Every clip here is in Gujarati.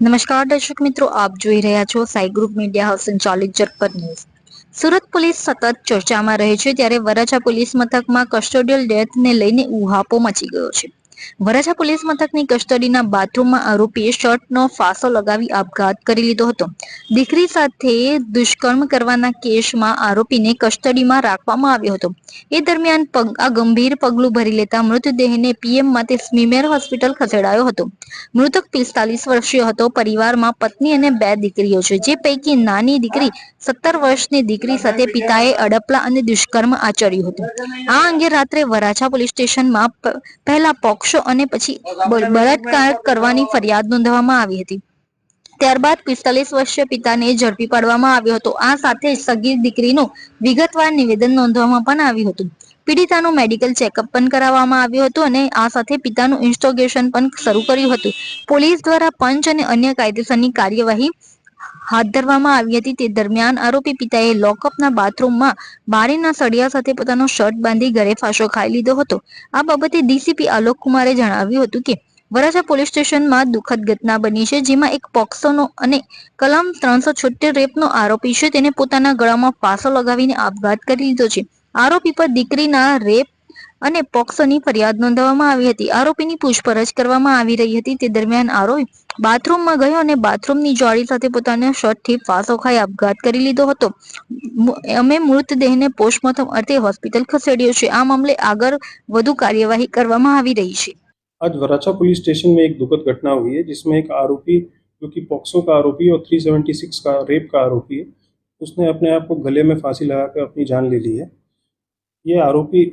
નમસ્કાર દર્શક મિત્રો, આપ જોઈ રહ્યા છો સાઈ ગ્રુપ મીડિયા હાઉસ સંચાલિત જરપર ન્યૂઝ. સુરત પોલીસ સતત ચર્ચામાં રહે છે, ત્યારે વરાછા પોલીસ મથકમાં કસ્ટોડિયલ ડેથને લઈને ઉહાપો મચી ગયો છે. વરાછા પોલીસ મથકની કસ્ટડીના બાથરૂમમાં આરોપીએ શર્ટનો ફાંસો લગાવી આપઘાત કરી લીધો હતો. દીકરી સાથે દુષ્કર્મ કરવાના કેસમાં આરોપીને કસ્ટડીમાં રાખવામાં આવ્યો હતો. એ દરમિયાન આ ગંભીર પગલું ભરી લેતા મૃતદેહને પીએમ માટે સ્મીમેર હોસ્પિટલ ખસેડાયો હતો. મૃતક પિસ્તાલીસ વર્ષીય હતો, પરિવારમાં પત્ની અને બે દીકરીઓ છે. જે પૈકી નાની દીકરી સત્તર વર્ષની દીકરી સાથે પિતાએ અડપલા અને દુષ્કર્મ આચર્યું હતું. આ અંગે રાત્રે વરાછા પોલીસ સ્ટેશનમાં પહેલા પહેલા પોક્સો અને પછી બળાત્કાર કરવાની ફરિયાદ નોંધવામાં આવી હતી. ત્યારબાદ પિસ્તાલીસ વર્ષીય પિતાને ઝડપી પાડવામાં આવ્યો હતો. આ સાથે સગીર દીકરીનું વિગતવાર નિવેદન નોંધવામાં પણ આવ્યું હતું. પીડિતાનું મેડિકલ ચેકઅપ પણ કરાવવામાં આવ્યું હતું અને આ સાથે પિતાનું ઇન્સ્ટોગેશન પણ શરૂ કર્યું હતું. પોલીસ દ્વારા પંચ અને અન્ય કાયદેસરની કાર્યવાહી હાથ ધરવામાં આવી હતી. તે દરમિયાન આરોપી પિતાએ લોકઅપના બાથરૂમમાં બારીના સળિયા સાથે પોતાનો શર્ટ બાંધી ઘરે ફાંસો ખાઈ લીધો હતો. આ બાબતે ડીસીપી આલોક કુમારે જણાવ્યું હતું કે, વરાછા પોલીસ સ્ટેશનમાં દુઃખદ ઘટના બની છે, જેમાં એક પોક્સોનો અને કલમ ત્રણસો છોતેર રેપનો આરોપી છે. તેને પોતાના ગળામાં ફાંસો લગાવીને આપઘાત કરી લીધો છે. આરોપી પર દીકરીના રેપ અને પોક્સોની ફરિયાદ નોંધવામાં આવી હતી આરોપીની પૂછપરછ કરવામાં આવી રહી હતી તે દરમિયાન આરોપી બાથરૂમમાં ગયો અને બાથરૂમની જોડી સાથે પોતાના શર્ટથી ફાંસો ખાઈ આપઘાત કરી લીધો હતો મુ- અમે મૃતદેહને પોસ્ટમોર્ટમ અર્થે હોસ્પિટલ ખસેડ્યો છે આ મામલે આગળ વધુ કાર્યવાહી કરવામાં આવી રહી છે आज वराछा पुलिस स्टेशन में एक दुखद घटना हुई है जिसमें एक आरोपी जो कि पॉक्सो का आरोपी और 376 का रेप का आरोपी है उसने अपने आप को गले में फांसी लगाकर अपनी जान ले ली है ये आरोपी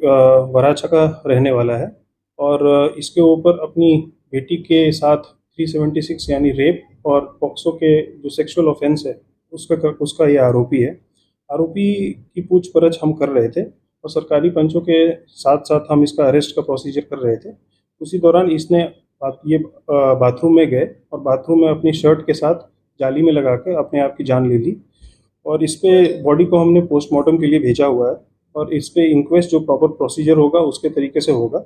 वराछा का रहने वाला है और इसके ऊपर अपनी बेटी के साथ 376 यानी रेप और पॉक्सो के जो सेक्सुअल ऑफेंस है, उसका उसका ये आरोपी है। आरोपी की पूछपरछ हम कर रहे थे और सरकारी पंचों के साथ साथ हम इसका अरेस्ट का प्रोसीजर कर रहे थे। उसी दौरान इसने ये बाथरूम में गए और बाथरूम में अपनी शर्ट के साथ जाली में लगा कर अपने आप की जान ले ली और इस पर बॉडी को हमने पोस्टमार्टम के लिए भेजा हुआ है। और इस पे इंक्वेस्ट जो प्रॉपर प्रोसीजर होगा उसके तरीके से होगा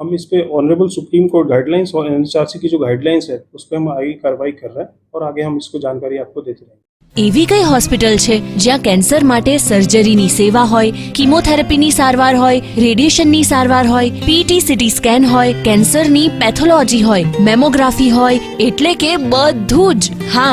हम इस पे ऑनरेबल सुप्रीम कोर्ट गाइडलाइंस और एन की जो गाइडलाइंस है उस पर हम आगे कार्रवाई कर रहे हैं और आगे हम इसको जानकारी आपको देते रहेंगे એવી કઈ હોસ્પિટલ છે જ્યાં કેન્સર માટે સર્જરીની સેવા હોય કીમોથેરાપીની સારવાર હોય રેડિયેશનની સારવાર હોય પીટી સીટી સ્કેન હોય કેન્સરની પેથોલોજી હોય મેમોગ્રાફી હોય એટલે કે બધું જ હા